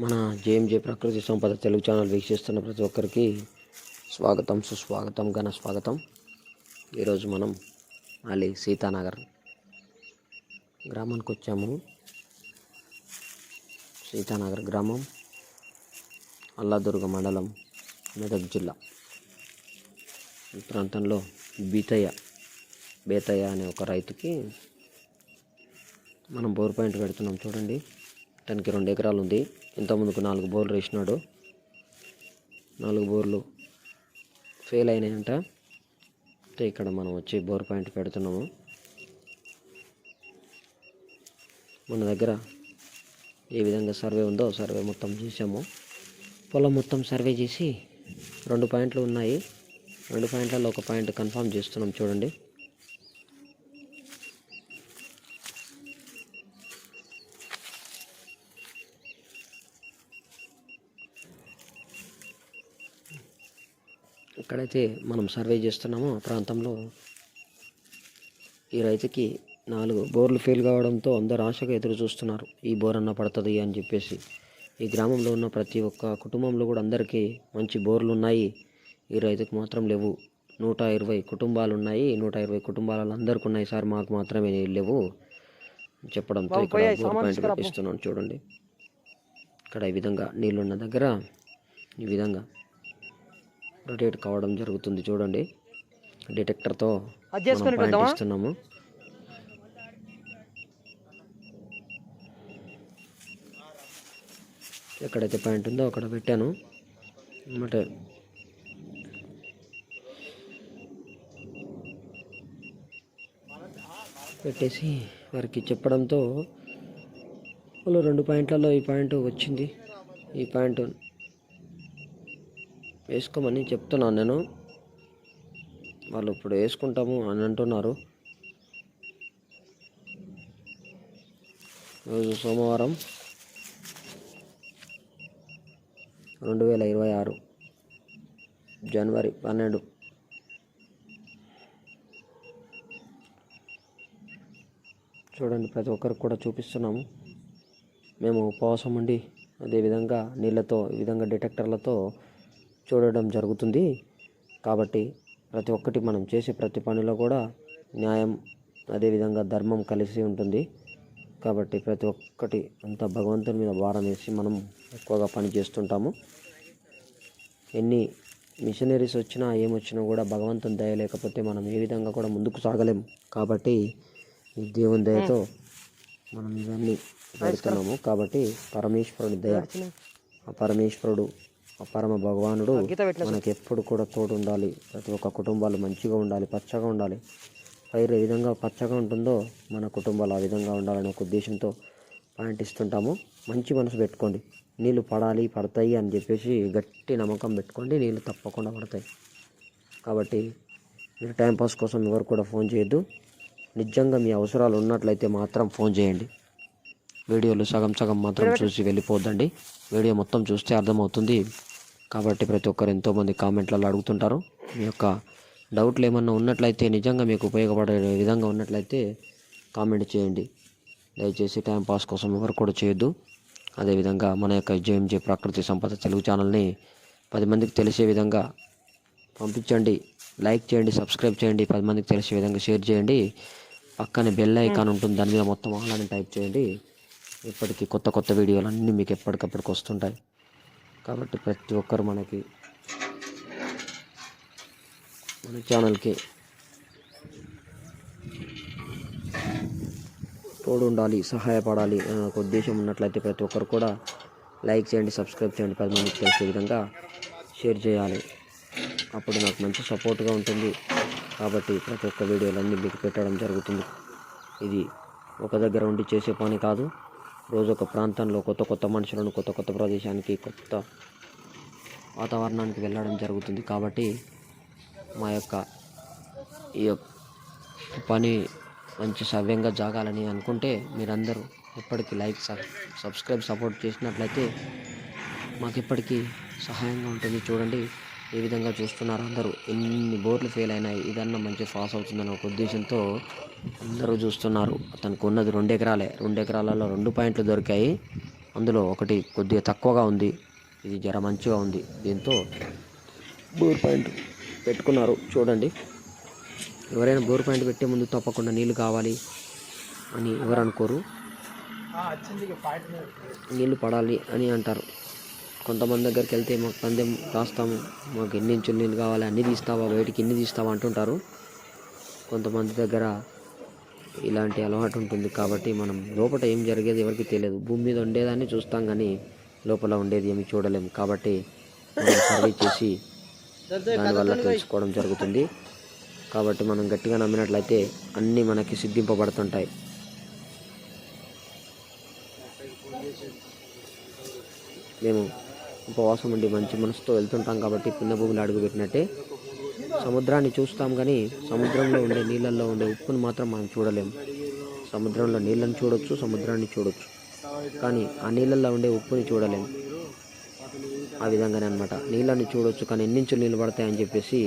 మన జేఎంజే ప్రకృతి సంపద తెలుగు ఛానల్ వీక్షిస్తున్న ప్రతి ఒక్కరికి స్వాగతం సుస్వాగతం ఘన స్వాగతం. ఈరోజు మనం మళ్ళీ సీతానగర్ గ్రామానికి వచ్చాము. సీతానగర్ గ్రామం అల్లాదుర్గ మండలం మెదక్ జిల్లా. ఈ ప్రాంతంలో బీతయ్య బేతయ్య అనే ఒక రైతుకి మనం బోర్ పాయింట్ పెడుతున్నాం చూడండి. తనకి రెండు ఎకరాలు ఉంది. ఇంతకుముందుకు నాలుగు బోర్లు వేసినాడు. నాలుగు బోర్లు ఫెయిల్ అయినాయంట. ఇక్కడ మనం వచ్చి బోర్ పాయింట్ పెడుతున్నాము మన దగ్గర ఏ విధంగా సర్వే ఉందో సర్వే మొత్తం చేసాము. పొలం మొత్తం సర్వే చేసి రెండు పాయింట్లు ఉన్నాయి. రెండు పాయింట్లలో ఒక పాయింట్ కన్ఫామ్ చేస్తున్నాం చూడండి. ఎక్కడైతే మనం సర్వే చేస్తున్నామో ఆ ప్రాంతంలో ఈ రైతుకి నాలుగు బోర్లు ఫెయిల్ కావడంతో అందరు ఆశగా ఎదురు చూస్తున్నారు. ఈ బోర్ అన్న పడుతుంది అని చెప్పేసి ఈ గ్రామంలో ఉన్న ప్రతి ఒక్క కుటుంబంలో కూడా అందరికీ మంచి బోర్లు ఉన్నాయి. ఈ రైతుకు మాత్రం లేవు. నూట ఇరవై కుటుంబాలు ఉన్నాయి. నూట ఇరవై కుటుంబాలలో అందరికి ఉన్నాయి సార్. మాకు మాత్రమే లేవు చెప్పడంతో ఇక్కడ బోర్ పాయింట్ పెట్టిస్తున్నాను చూడండి. ఇక్కడ ఈ విధంగా నీళ్ళున్న దగ్గర ఈ విధంగా రొటేట్ కావడం జరుగుతుంది చూడండి. డిటెక్టర్తో? ఇస్తున్నాము ఎక్కడైతే పాయింట్ ఉందో అక్కడ పెట్టాను. అంటే పెట్టేసి వారికి చెప్పడంతో వాళ్ళు రెండు పాయింట్లలో ఈ పాయింట్ వచ్చింది. ఈ పాయింట్ వేసుకోమని చెప్తున్నాను నేను. వాళ్ళు ఇప్పుడు వేసుకుంటాము అని అంటున్నారు. రోజు సోమవారం రెండు వేల ఇరవై ఆరు జనవరి పన్నెండు. చూడండి ప్రతి ఒక్కరికి కూడా చూపిస్తున్నాము. మేము ఉపవాసం ఉండి అదేవిధంగా నీళ్ళతో ఈ విధంగా డిటెక్టర్లతో చూడడం జరుగుతుంది. కాబట్టి ప్రతి ఒక్కటి మనం చేసే ప్రతి పనిలో కూడా న్యాయం అదేవిధంగా ధర్మం కలిసి ఉంటుంది. కాబట్టి ప్రతి ఒక్కటి అంతా భగవంతుని మీద భారం వేసి మనం ఎక్కువగా పని చేస్తుంటాము. ఎన్ని మిషనరీస్ వచ్చినా ఏమొచ్చినా కూడా భగవంతుని దయ లేకపోతే మనం ఏ విధంగా కూడా ముందుకు సాగలేం. కాబట్టి ఈ దేవుని దయతో మనం ఇవన్నీ పెడుతున్నాము కాబట్టి పరమేశ్వరుడి దయ ఆ పరమేశ్వరుడు పరమ భగవానుడు మనకి ఎప్పుడు కూడా తోడు ఉండాలి. ప్రతి ఒక్క కుటుంబాలు మంచిగా ఉండాలి పచ్చగా ఉండాలి. పైరు ఏ విధంగా పచ్చగా ఉంటుందో మన కుటుంబాలు ఆ విధంగా ఉండాలనే ఒక ఉద్దేశంతో పాయింట్ ఇస్తుంటాము మంచి మనసు పెట్టుకోండి. నీళ్ళు పడాలి పడతాయి అని చెప్పేసి గట్టి నమ్మకం పెట్టుకోండి. నీళ్ళు తప్పకుండా పడతాయి. కాబట్టి మీరు టైంపాస్ కోసం ఎవరు కూడా ఫోన్ చేయొద్దు. నిజంగా మీ అవసరాలు ఉన్నట్లయితే మాత్రం ఫోన్ చేయండి. వీడియోలు సగం సగం మాత్రం చూసి వెళ్ళిపోద్దండి. వీడియో మొత్తం చూస్తే అర్థమవుతుంది. కాబట్టి ప్రతి ఒక్కరు ఎంతోమంది కామెంట్లలో అడుగుతుంటారు. మీ యొక్క డౌట్లు ఏమన్నా ఉన్నట్లయితే నిజంగా మీకు ఉపయోగపడే విధంగా ఉన్నట్లయితే కామెంట్ చేయండి. దయచేసి టైం పాస్ కోసం ఎవరు కూడా చేయొద్దు. అదేవిధంగా మన యొక్క జేఎంజే ప్రకృతి సంపద తెలుగు ఛానల్ని పది మందికి తెలిసే విధంగా పంపించండి. లైక్ చేయండి సబ్స్క్రైబ్ చేయండి పది మందికి తెలిసే విధంగా షేర్ చేయండి. పక్కనే బెల్ ఐకాన్ ఉంటుంది దాని మీద మొత్తం ఆన్లైన్ అని టైప్ చేయండి. ఇప్పటికీ కొత్త కొత్త వీడియోలు అన్నీ మీకు ఎప్పటికప్పటికి వస్తుంటాయి. కాబట్టి ప్రతి ఒక్కరు మనకి మన ఛానల్కి తోడు ఉండాలి సహాయపడాలి అనే ఒక ఉద్దేశం ఉన్నట్లయితే ప్రతి ఒక్కరు కూడా లైక్ చేయండి సబ్స్క్రైబ్ చేయండి పది మందికి తెలిసే విధంగా షేర్ చేయాలి. అప్పుడు నాకు మంచి సపోర్ట్గా ఉంటుంది. కాబట్టి ప్రతి ఒక్క వీడియోలన్నీ మీకు పెట్టడం జరుగుతుంది. ఇది ఒక దగ్గర ఉండి చేసే పని కాదు. రోజు ఒక ప్రాంతంలో కొత్త కొత్త మనుషులను కొత్త కొత్త ప్రదేశానికి కొత్త వాతావరణానికి వెళ్ళడం జరుగుతుంది కాబట్టి మా యొక్క ఈ యొక్క పని మంచి సవ్యంగా జాగాలని అనుకుంటే మీరందరూ ఎప్పటికీ లైక్ సబ్స్క్రైబ్ సపోర్ట్ చేసినట్లయితే మాకు ఇప్పటికీ సహాయంగా ఉంటుంది. చూడండి ఏ విధంగా చూస్తున్నారు అందరూ. ఎన్ని బోర్లు ఫెయిల్ అయినాయి. ఇదన్నా మంచి పాస్ అవుతుందని ఒక ఉద్దేశంతో అందరూ చూస్తున్నారు. అతనికి ఉన్నది రెండు ఎకరాలే. రెండు ఎకరాలలో రెండు పాయింట్లు దొరికాయి. అందులో ఒకటి కొద్దిగా తక్కువగా ఉంది. ఇది జర మంచిగా ఉంది. దీంతో బోర్ పాయింట్ పెట్టుకున్నారు. చూడండి. ఎవరైనా బోర్ పాయింట్ పెట్టే ముందు తప్పకుండా నీళ్ళు కావాలి అని ఎవరు అనుకోరు. నీళ్ళు పడాలి అని అంటారు. కొంతమంది దగ్గరికి వెళ్తే మాకు పందెం రాస్తాము. మాకు ఎన్ని ఇంచులు నీళ్ళు కావాలి? అన్ని తీస్తావా? బయటికి ఎన్ని తీస్తావా? అంటుంటారు. కొంతమంది దగ్గర ఇలాంటి అలవాటు ఉంటుంది కాబట్టి మనం లోపల ఏం జరిగేది ఎవరికి తెలియదు. భూమి మీద ఉండేదాన్ని చూస్తాం కానీ లోపల ఉండేది ఏమి చూడలేము కాబట్టి మనం సర్వే చేసి దానివల్ల తెలుసుకోవడం జరుగుతుంది. కాబట్టి మనం గట్టిగా నమ్మినట్లయితే అన్నీ మనకి సిద్ధింపబడుతుంటాయి. మేము ఉపవాసం ఉండి మంచి మనసుతో వెళ్తుంటాం కాబట్టి పుణ్యభూమిలో అడుగుపెట్టినట్టే సముద్రాన్ని చూస్తాం కానీ సముద్రంలో ఉండే నీళ్ళల్లో ఉండే ఉప్పును మాత్రం మనం చూడలేము సముద్రంలో నీళ్ళని చూడొచ్చు సముద్రాన్ని చూడొచ్చు. కానీ ఆ నీళ్ళల్లో ఉండే ఉప్పుని చూడలేము ఆ విధంగానే అనమాట నీళ్ళని చూడొచ్చు కానీ ఎన్నించులు నీళ్ళు పడతాయని చెప్పేసి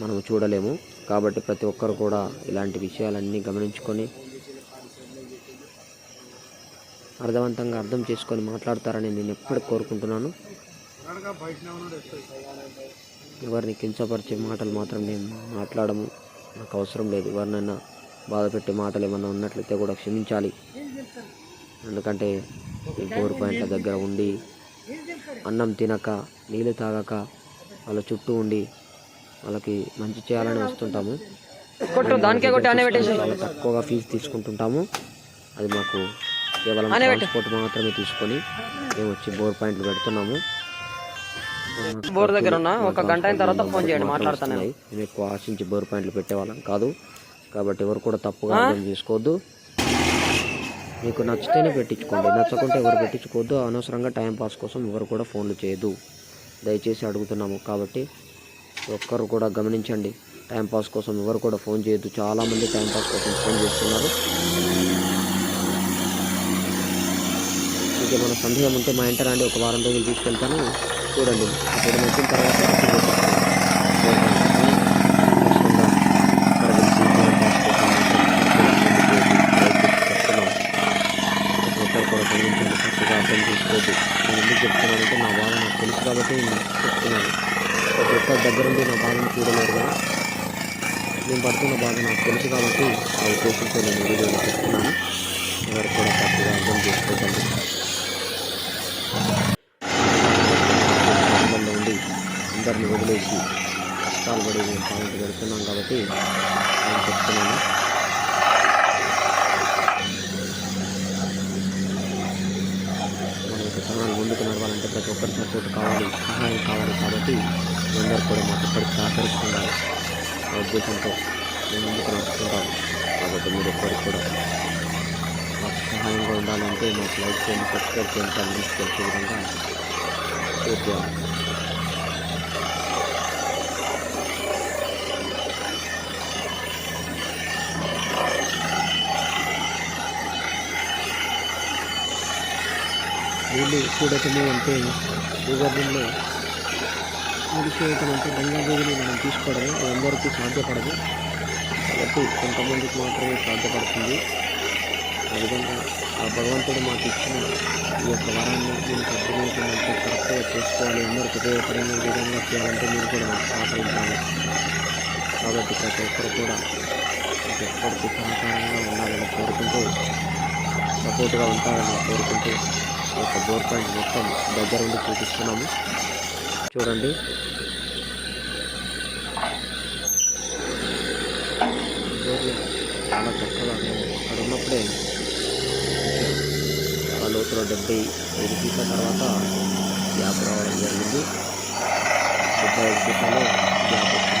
మనం చూడలేము. కాబట్టి ప్రతి ఒక్కరు కూడా ఇలాంటి విషయాలన్నీ గమనించుకొని అర్థవంతంగా అర్థం చేసుకొని మాట్లాడతారని నేను ఎప్పుడు కోరుకుంటున్నాను. ఎవరిని కించపరిచే మాటలు మాత్రం నేను మాట్లాడము. నాకు అవసరం లేదు. ఎవరినైనా బాధ పెట్టే మాటలు ఏమన్నా ఉన్నట్లయితే కూడా క్షమించాలి. ఎందుకంటే ఈ బోర్ పాయింట్ల దగ్గర ఉండి అన్నం తినక నీళ్ళు తాగక వాళ్ళ చుట్టూ ఉండి వాళ్ళకి మంచి చేయాలని వస్తుంటాము. చాలా తక్కువగా ఫీజు తీసుకుంటుంటాము. అది మాకు కేవలం ట్రాన్స్పోర్ట్ మాత్రమే తీసుకొని మేము వచ్చి బోర్ పాయింట్లు పెడుతున్నాము. బోర్ దగ్గర ఉన్నా ఒక గంట అయిన తర్వాత ఫోన్ చేయండి మాట్లాడతాను నేను. ఎక్కువ ఆశించి బోర్ పాయింట్లు పెట్టేవాళ్ళం కాదు. కాబట్టి ఎవరు కూడా తప్పుగా అర్థం చేసుకోవద్దు. మీకు నచ్చితేనే పెట్టించుకోండి నచ్చకుంటే ఎవరు పెట్టించుకోవద్దు. అనవసరంగా టైం పాస్ కోసం ఎవరు కూడా ఫోన్లు చేయదు దయచేసి అడుగుతున్నాము కాబట్టి ఒక్కరు కూడా గమనించండి. టైం పాస్ కోసం ఎవరు కూడా ఫోన్ చేయొద్దు. చాలామంది టైం పాస్ కోసం ఫోన్ చేస్తున్నారు. మీకు ఏమైనా సందేహం ఉంటే మా ఇంటర్ అండి ఒక వారం రోజులు తీసుకెళ్తాను. చూడండి. అప్పుడు వచ్చిన తర్వాత ఒక్కరు కూడా అర్థం చేసుకోవద్దు నేను ఎందుకు చెప్తున్నానంటే నా బాధ నాకు తెలుసు కాబట్టి చెప్తున్నాను ప్రతి ఒక్కరి దగ్గర ఉండి నా బాధను చూడలేరు కదా నేను పడుతున్న బాధ నాకు తెలుసు కాబట్టి ఆ ఉద్దేశంతో నేను వీడియో చెప్తున్నాను ఎవరు కూడా తప్పగా అర్థం చేసుకోవద్దండి కుటుంబంలో ఉండి అందరిని వదిలేసి కష్టాలు పడి మేము పాయింట్ పెడుతున్నాం కాబట్టి నేను చెప్తున్నాను. మన యొక్క ఛానల్ ముందుకు నడవాలంటే ప్రతి ఒక్కరి సపోర్ట్ కావాలి సహాయం కావాలి కాబట్టి అందరూ కూడా మాకు ఇప్పటికి సహకరిస్తున్నారు. ఆ ఉద్దేశంతో మేము ముందుకు నడుస్తుంటాము కాబట్టి మీరు ఎప్పటికి కూడా మాకు సహాయంగా ఉండాలంటే మాకు లైక్ చేయండి సబ్స్క్రైబ్ చేయండి అందరికీ తెలిసే విధంగా షేర్ చేయాలి. వెళ్ళి చూడటము అంటే భూగర్భంలో ముడిచేయటం చూడటం అంటే గంగాదేవిని మనం తీసుకోవడమే అది అందరికీ సాధ్యపడదు. కాబట్టి కొంతమందికి మాత్రమే సాధ్యపడుతుంది. ఆ విధంగా ఆ భగవంతుడు మాకు ఇచ్చిన ఈ యొక్క వరాన్ని మేము అర్థమవుతుందంటే కరెక్ట్గా చేసుకోవాలి. అందరికి ఉపయోగపడే విధంగా చేయాలంటే మీరు కూడా మాకు సహకరించాలి. కాబట్టి ప్రతి ఒక్కరు కూడా ప్రతి ఒక్కరికి సహకారంగా ఉండాలని కోరుకుంటూ సపోర్ట్గా ఉంటారని కోరుకుంటూ యొక్క బోర్ పాయింట్ మొత్తం దగ్గర ఉండి చూపిస్తున్నాము. చూడండి. చాలా చక్కగా అక్కడ ఉన్నప్పుడే ఆ లోతులో డెబ్బై ఐదు ఫీట్ల తర్వాత గ్యాప్ రావడం జరిగింది. డెబ్బై ఐదు ఫీట్లలో గ్యాప్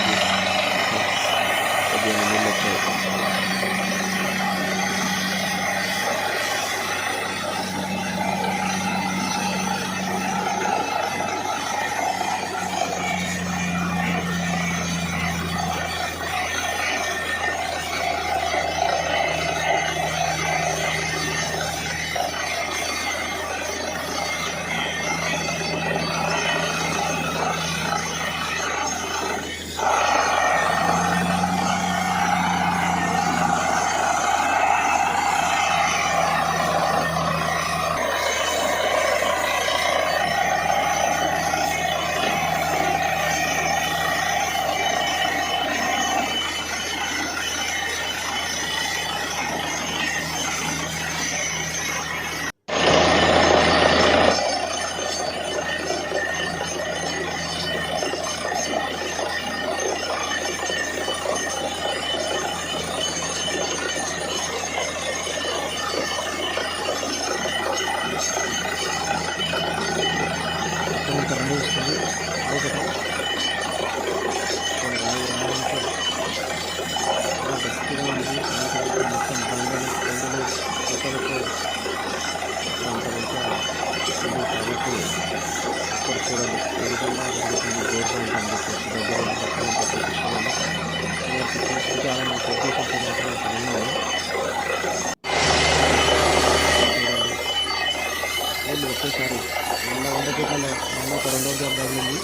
ఒక రెండో జాబ్ తగిలింది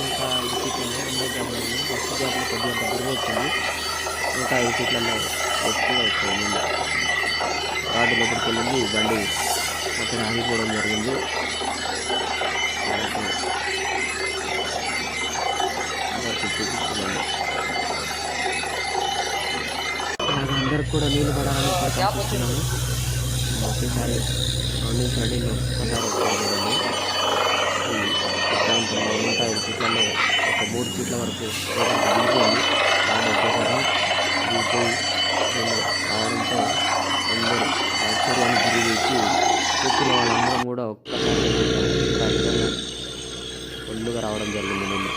ఇంకా ఐదు సీట్లలో రెండో జాబ్ తగిలింది ఫస్ట్ జాబ్లో కొద్దిగా అంత బరువు వచ్చింది ఇంకా ఐదు సీట్లలో ఎక్కువ వచ్చింది ముందు రాడ్డు లోపలికి వెళ్ళింది బండి అక్కడ ఆగిపోవడం జరిగింది కాబట్టి అందరికీ చూపిస్తున్నాను అలాగే అందరికి కూడా నీళ్ళు పడాలని ప్రకాశిస్తున్నాను ఒకేసారి రెండు నుంచి రెండు నూట ఐదు సీట్లలో ఒక మూడు సీట్ల వరకు దిగిపోయింది దాన్ని ఒకేసారి దిగిపోయి రావడంతో అందరూ కూర్చున్న వాళ్ళందరం కూడా ఒక్కసారి ఒళ్ళుగా ఫుల్లుగా రావడం జరిగింది నేను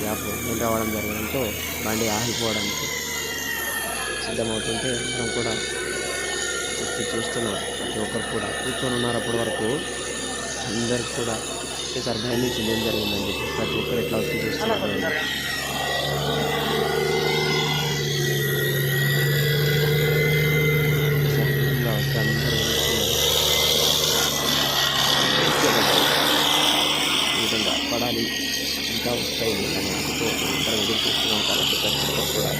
గ్యాప్ నేను రావడం జరగడంతో బండి ఆగిపోవడానికి సిద్ధమవుతుంటే మనం కూడా వచ్చి చూస్తున్నాం. ప్రతి ఒక్కరు కూడా కూర్చొని ఉన్నారు అప్పటి వరకు. అందరికి కూడా ఒకేసారి భయం నుంచి ఏం జరిగిందని చెప్పి ప్రతి ఒక్కరు ఎట్లా వచ్చి చూస్తున్నారు అని. ఒకసారి ఇలా వచ్చి అందరూ చూస్తున్నారు. ఈ విధంగా పడాలి ఇంకా వస్తాయి మనతో ఇక్కడ ఎదురు చూస్తున్నాం కాబట్టి ప్రతి ఒక్కరు కూడా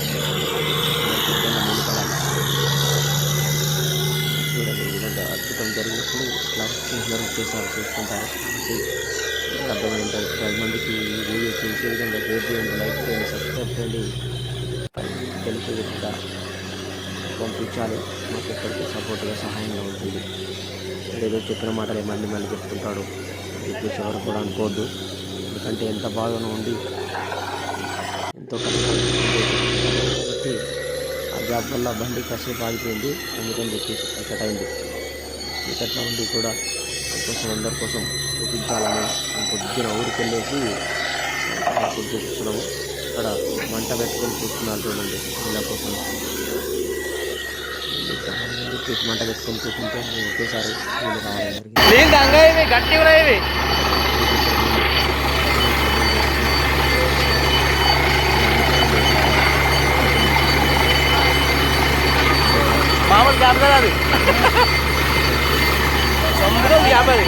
అందరికీ అద్భుతం జరిగినప్పుడు ఇట్లా అందరూ చేశారు చూసుకుంటారు. ఇది అర్థమైంది పది మందికి వీడియో చూసే విధంగా షేర్ చేయండి లైక్ చేయండి సబ్స్క్రైబ్ చేయండి. తెలిసే విధంగా పంపించాలి. మాకు ఎక్కడికి సపోర్ట్గా సహాయంగా ఉంటుంది. ఏదో చెప్పిన మాటలే మళ్ళీ మళ్ళీ చెప్తుంటాడు. అని కూడా అనుకోవద్దు. ఎందుకంటే ఎంత బాగానో ఉండి ఎంతో కష్టం కాబట్టి ఆ జాబ్ వల్ల బండి కాసేపు ఆగిపోయింది. అందుకని చెప్పేసి టికెట్ అయింది ఉండి కూడా కోసం అందరి కోసం చూపించాలని పొద్దున ఊరికి వెళ్ళేసి అప్పుడు ఇక్కడ మంట పెట్టుకొని చూస్తున్నారు చూడండి. ఇలా కోసం. మంట పెట్టుకొని చూస్తుంటే ఒకేసారి వీళ్ళు గట్టి కూడా ఇవి మామూలు కాదు కదా అది. అందరూ యాభై.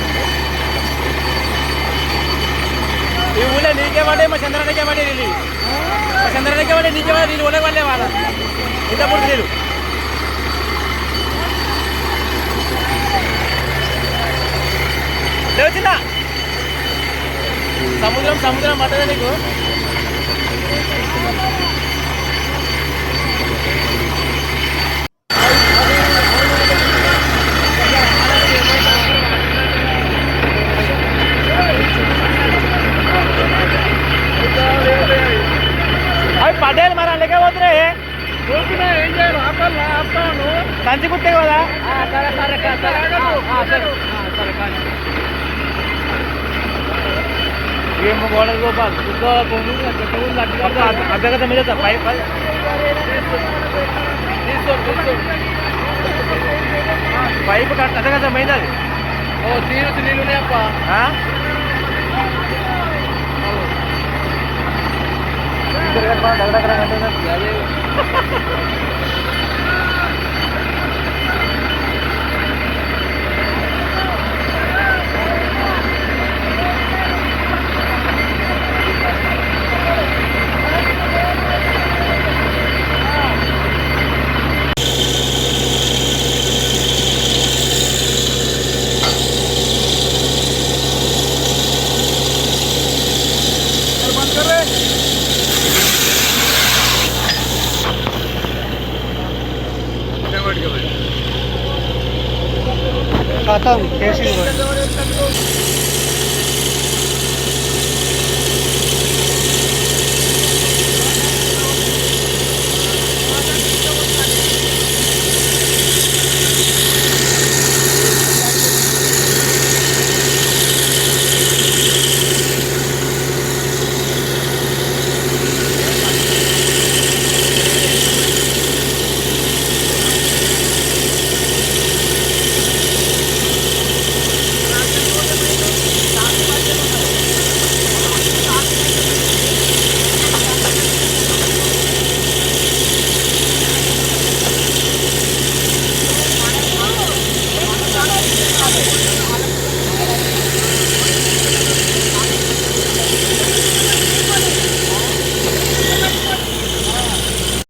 ఈ ఊళ్ళో నీకే పడే మా చంద్రనకే పడే నీళ్ళు. మా చంద్రనకే పడే నీకే పడే నీళ్ళు ఊళ్ళో పడలే వాళ్ళ ఇంత పుట్టి నీళ్ళు. లేవు సముద్రం సముద్రం పట్టదా నీకు అవి పడ్డారు మరి అందుకే పోతున్నా ఏం చేయాలి సంచి కుట్టే కదా? సరే సరే సరే. ఏం గోడ గోపాల్? అభ్యగత మీద పై పై. పైపు కట్ అదే కదా మైంది అది. ఓ తీరు నీళ్ళు ఉన్నాయప్ప खत्म कैसी हुआ?